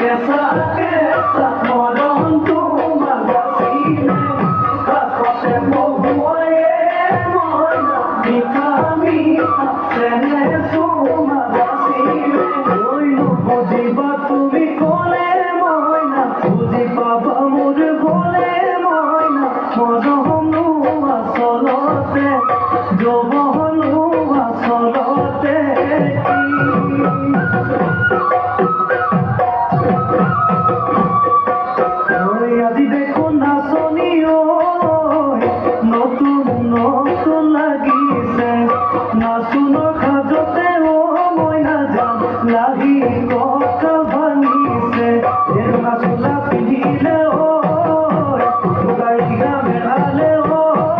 Yes, sir. Yes, sir. Quando